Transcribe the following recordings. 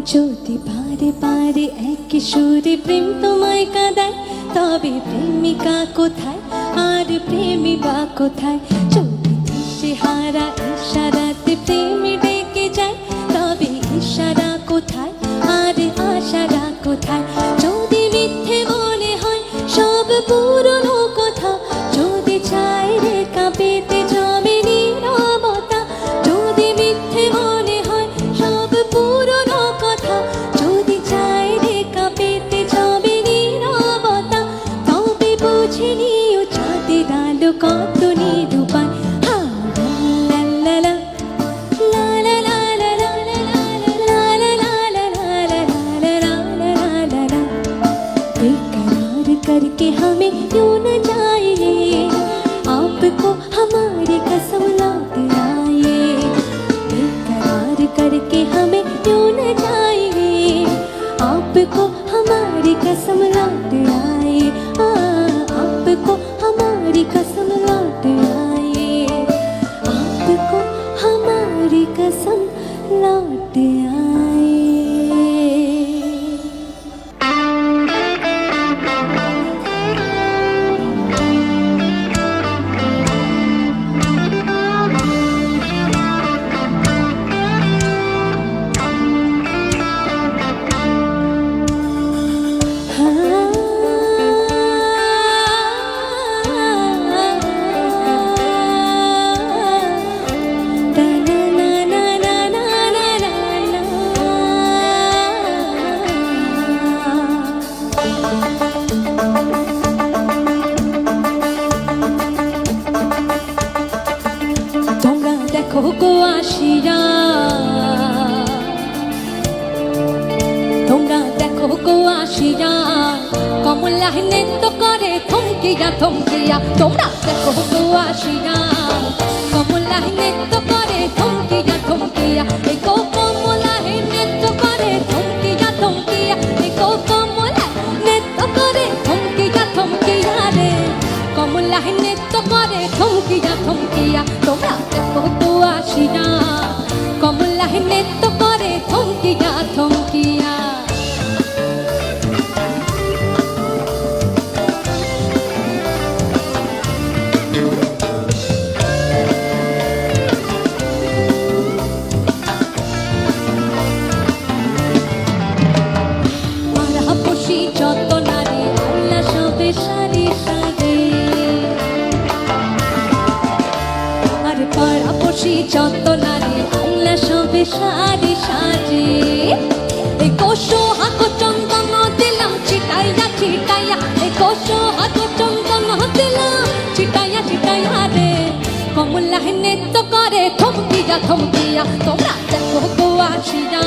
যদি পারে পারে এক সুরে প্রেম তোমায় কাঁদায়, তবে প্রেমিকা কোথায়? আর প্রেমী বা কোথায়? দিশে হারা ইশারাতে থমকিয়া থমকিয়া, তোমরা দেখো আসিয়া কমলা নৃত্য করে, থমকিয়া থমকিয়া। এই গো কমলা নৃত্য করে, থমকিয়া থমকিয়া। এই গো কমলা নৃত্য করে, থমকিয়া থমকিয়া রে। কমলা নৃত্য করে, থমকিয়া থমকিয়া। তোমরা দেখো আসিয়া সারি সারি এই কোশো হাকো চন্দন দিলাম চিটাইয়া চিটাইয়া এই কোশো হাকো চন্দন দিলাম চিটাইয়া চিটাইয়া রে। কমলা নৃত্য করে থমকিয়া থমকিয়া তোমরা দেখো গো আসিয়া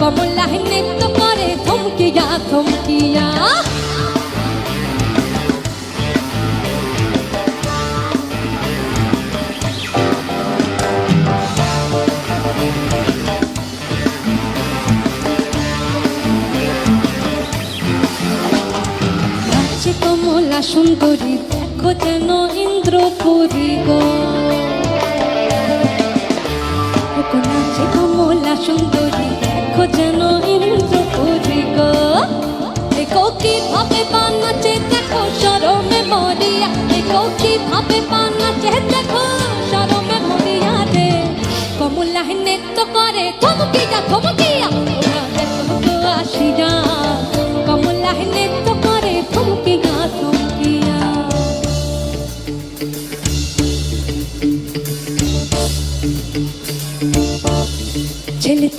কমলা নৃত্য করে থমকিয়া থমকিয়া কমলা সুন্দরী, দেখো যেন ইন্দ্রপুরী গো। নাচে কমলা সুন্দরী, দেখো যেন ইন্দ্রপুরী গো। দেখো কি ভাবে পান নাচে দেখো সরমে মরিয়া। দেখো কি ভাবে পান নাচে দেখো সরমে মরিয়া রে। কমলা নৃত্য করে থমকিয়া থমকিয়া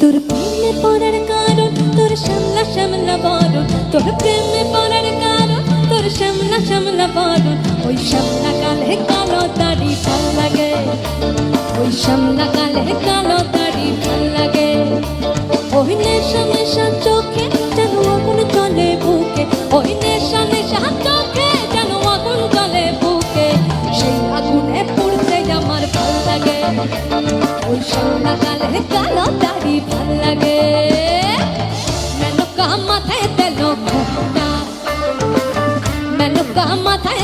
তোর প্রেমে পড়ার কারণ, তোর সামলা সামলা বরণ, তোর প্রেমে পড়ার কারণ, তোর সামলা সামলা বরণ। ওই সামলা কালে কালো দাড়ি ভালো লাগে। ওই সামলা কালে কালো দাড়ি ভালো লাগে। ওই নেশা নেশা চোখে যেন আগুন চলে বুকে। ওই নেশা নেশা চোখে যেন আগুন চলে বুকে। সেই আগুনে পুড়তে আমার ভালো লাগে। ওই সামনা አማካይ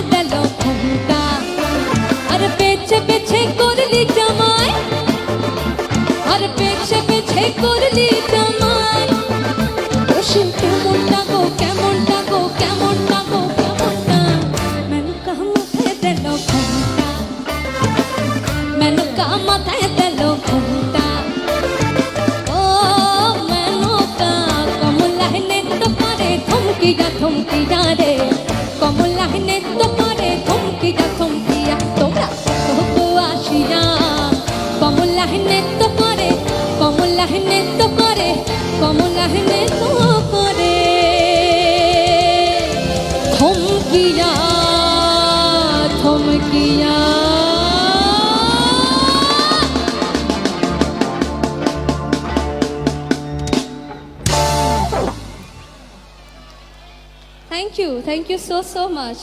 Thank you. Thank you so, so much.